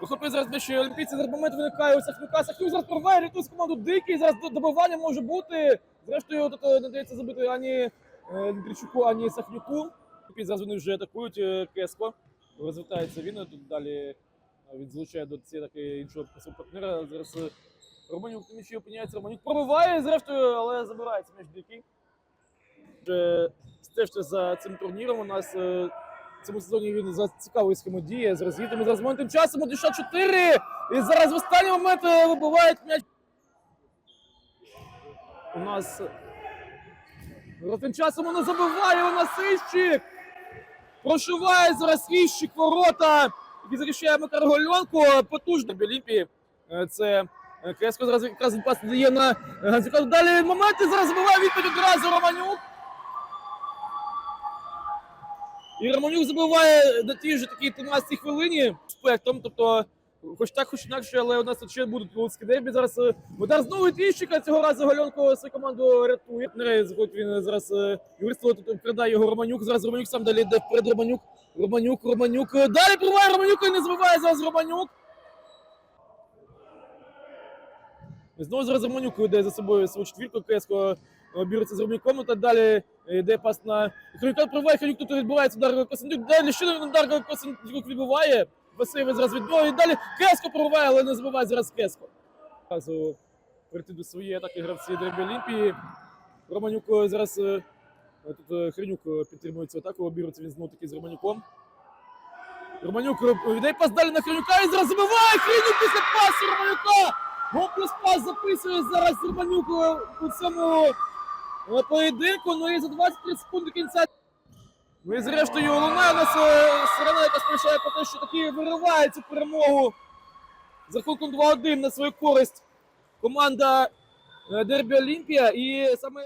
Вихоплює зараз дещо олімпійці, зараз момент виникає у Сахнюка. Сахнюк зараз порває, рятує команду дикий, зараз до- добивання може бути. Зрештою, тут е, не дається забити ані е, Андрійчуку, ані Сахнюку. Зараз вони вже атакують е, Кеско. Розвертається він, тут далі е, він залучає до цієї таки іншого партнера. Зараз е, Романюк на м'ячі опиняється, Романюк пробиває, зрештою, але забирається м'яч дикий. Стежте за цим турніром. У нас е, цьому сезоні він за цікавою схему діє. Зараз їдемо зараз момент тим часом 1-4. І зараз в останній момент е, вибивають м'яч. У нас тим часом воно забиває у нас Іщик. Прошиває зараз Іщик ворота. Який захищає Макар Гольонко. Потужно в Олімпії. Е, Це е, Креско зараз якраз пас дає на Ганзюка. Далі моменти зараз забиває відповідь одразу Романюк. І Романюк забиває на тій же такій 13 хвилині спектом. Тобто, хоч так, хоч інакше, але у нас ще будуть волоцькі дербі. Зараз е, удар знову Твіщика. Цього разу Гальонко свою команду рятує. Не він зараз е, тут передає його Романюк. Зараз Романюк сам далі йде вперед Романюк. Романюк, Романюк. Е, Далі пробиває Романюк і не забиває зараз Романюк. Знову зараз Романюк веде за собою свою четвірку. Кеско е, з Романюком. Та далі йде пас на Хрюка. Пробиває Хрюк, тут відбувається удар Косандюк. Далі ще один удар Косандюк відбиває. Васильович зараз відбиває. І далі Кеско пробиває, але не забиває зараз Кеско. Разу прийти до своєї атаки гравці Дербі Олімпії. Романюк е, зараз е, тут е, Хренюк е, підтримує цю атаку, обірується він знову таки з Романюком. Романюк е, віддає пас далі на Хренюка і зараз забиває Хренюк після пасу Романюка. Гол пас записує зараз Романюк е, у цьому е, поєдинку. Ну і за 23 секунди до кінця. Ну і зрештою лунає у нас сирена, яка сповіщає про те, що таки вириває цю перемогу з рахунком 2-1 на свою користь команда е, Дербі Олімпія. І саме